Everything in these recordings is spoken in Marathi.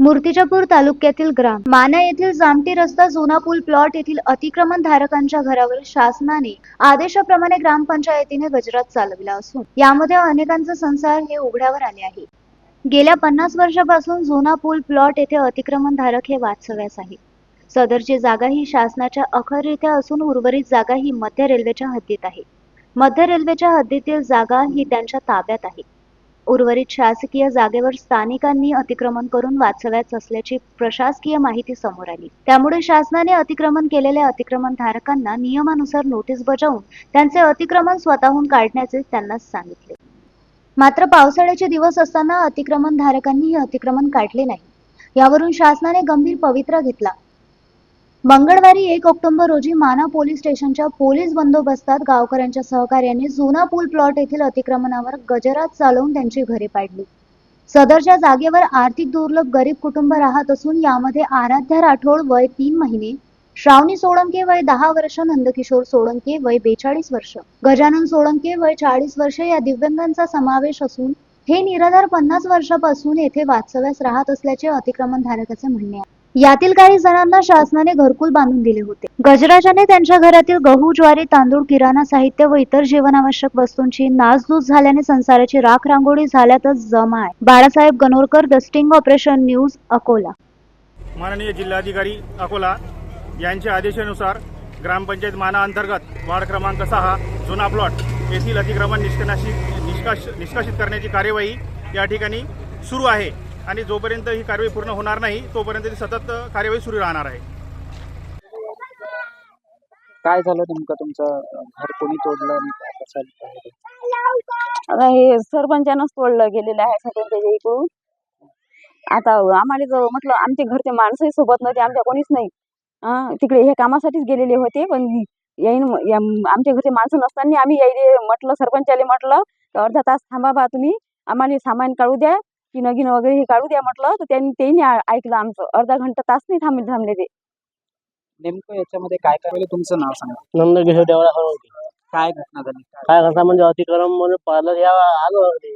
मूर्तिजापूर तालुक्यातील ग्राम. माना येथील जामटी रस्ता जुना पूल प्लॉट येथील अतिक्रमण धारकांच्या घरावर शासनाने आदेशाप्रमाणे ग्रामपंचायतीने गजरात चालविला असून यामध्ये अनेकांचे संसार हे उघड्यावर आले आहे. गेल्या पन्नास वर्षापासून जुना पूल प्लॉट येथे अतिक्रमण धारक हे वास्तव्यास आहे. सदरची जागा ही शासनाच्या अखररित्या असून उर्वरित जागा ही मध्य रेल्वेच्या हद्दीत आहे. मध्य रेल्वेच्या हद्दीतील जागा ही त्यांच्या ताब्यात आहे. उर्वरित शासकीय जागेवर स्थानिकांनी अतिक्रमण करून वाचव्याच असल्याची प्रशासकीय माहिती समोर आली. त्यामुळे शासनाने अतिक्रमण केलेल्या अतिक्रमण धारकांना नियमानुसार नोटीस बजावून त्यांचे अतिक्रमण स्वतःहून काढण्याचे त्यांना सांगितले. मात्र पावसाळ्याचे दिवस असताना अतिक्रमण धारकांनी हे अतिक्रमण काढले नाही. यावरून शासनाने गंभीर पवित्रा घेतला. मंगळवारी एक ऑक्टोबर रोजी माना पोलीस स्टेशनच्या पोलीस बंदोबस्तात गावकऱ्यांच्या सहकार्याने जुना पूल प्लॉट येथील अतिक्रमणावर गजरात चालवून त्यांची घरे पाडली. सदरच्या जागेवर आर्थिक दुर्लभ गरीब कुटुंब राहत असून यामध्ये आराध्या राठोड वय तीन महिने श्रावणी सोळंके वय दहा वर्ष नंदकिशोर सोळंके वय बेचाळीस वर्ष. गजानन सोळंके वय चाळीस वर्ष या दिव्यांगांचा समावेश असून हे निराधार पन्नास वर्षापासून येथे वास्तव्यास राहत असल्याचे अतिक्रमण धारकाचे म्हणणे आहे. यातील काही जणांना शासनाने घरकुल बांधून दिले होते. गजराजाने त्यांच्या घरातील गहू ज्वारी तांदूळ किराणा साहित्य व इतर जीवनावश्यक वस्तूंची नासधूस झाल्याने संसाराची राख रांगोळी झाल्यातच जमा आहे. Balasaheb Ganorkar the sting operation news Akola. माननीय जिल्हाधिकारी अकोला यांच्या आदेशानुसार ग्रामपंचायत माना अंतर्गत वार्ड क्रमांक सहा जुना प्लॉट येथील अतिक्रमण निष्कनाशित निष्काश निष्कासित करण्याची कार्यवाही या ठिकाणी सुरू आहे. आणि जोपर्यंत ही कारवाई पूर्ण होणार नाही तोपर्यंत ती सतत कार्यवाही सुरू राहणार आहे. काय झालं नेमकं तुमचं? घर कोणी तोडलं आणि काय कसं आहे? ते? आता हे सरपंचानंच तोडलं गेलेलं आहे सरपंचाच्या इकडून. आता आम्हाला जर म्हटलं आमचे घरचे माणसंही सोबत नव्हते आमच्या कोणीच नाही. तिकडे हे कामासाठीच गेलेले होते पण याईन या- आमच्या घरचे माणसं नसताना आम्ही यायले म्हटलं सरपंचाले म्हटलं अर्धा तास थांबा बा तुम्ही आम्हाला सामान काढू द्या की नगीन वगैरे हे काढू द्या म्हटलं तर त्यांनी तेही आ- ऐकलं आमचं. अर्धा घंटा तास नाही थांबले थांबले ते. नेमकं याच्यामध्ये काय काय तुमचं नाव सांगा? नंदकिशोर देवळा हळवते काय घटना झाली? काय करता म्हणजे अतिक्रमण म्हणून पार्लर या आलो होते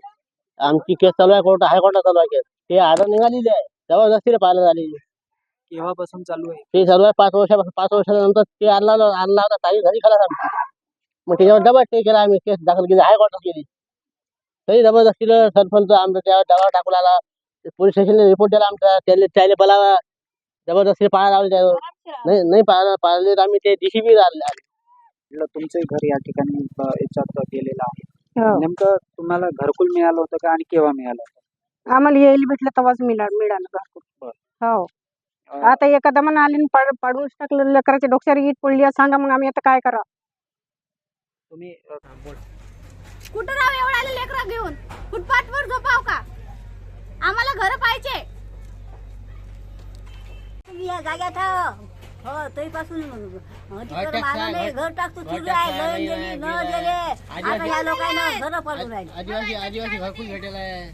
आमची केस चालू आहे कोर्ट हायकोर्टात चालू आहे केस. ते आडं निघालेली आहे. जबरदस्तीने पार्लर आलेली केव्हापासून चालू आहे? ते चालू आहे पाच वर्षापासून पाच वर्षानंतर ते आणला आणला होता तारीख घरी खाला मग त्याच्यावर डबल ते केला आम्ही केस दाखल केली हायकोर्टात केली. तरी जबरदस्तीनं सरपंच आमचा त्यावर दबाव टाकून आला. पोलीस स्टेशनने रिपोर्ट दिला आमचा. त्याला त्याला बोलावा जबरदस्ती पाळायला लावली त्यावर नाही नाही पाळलं पाळले तर आम्ही ते दिशी बी आणले म्हटलं तुमचंही घर या ठिकाणी अ, याच्यात गेलेलं आहे. हो. नेमकं तुम्हाला घरकुल मिळालं होतं का आणि केव्हा मिळालं होतं? आम्हाला यायला भेटलं तेव्हाच मिळालं मिळालं घरकुल. हो. अ, आता एका दमानं आली पाड पाडूनच टाकलं लेकराच्या डोक्यावर ईट पडली आहे, सांगा मग आम्ही आता काय करा तुम्ही अ. कुठं राव एवढ्या लेकरं घेऊन? फुटपाथवर झोपाव का? आम्हाला घर पाहिजे. तुम्ही या जाग्यात आहो. हो तरीपासून तिकडे नाही घर टाकतो आहे लयन दिली न दिले आता या लोकांना घर पडून राहिले. आदिवासी आदिवासी घरकुल भेटेल आहे.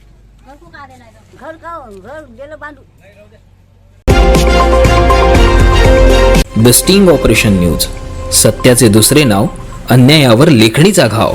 घर का घर गेलं बांधून. The sting operation news. सत्याचे दुसरे नाव अन्यायावर लेखणीचा घाव.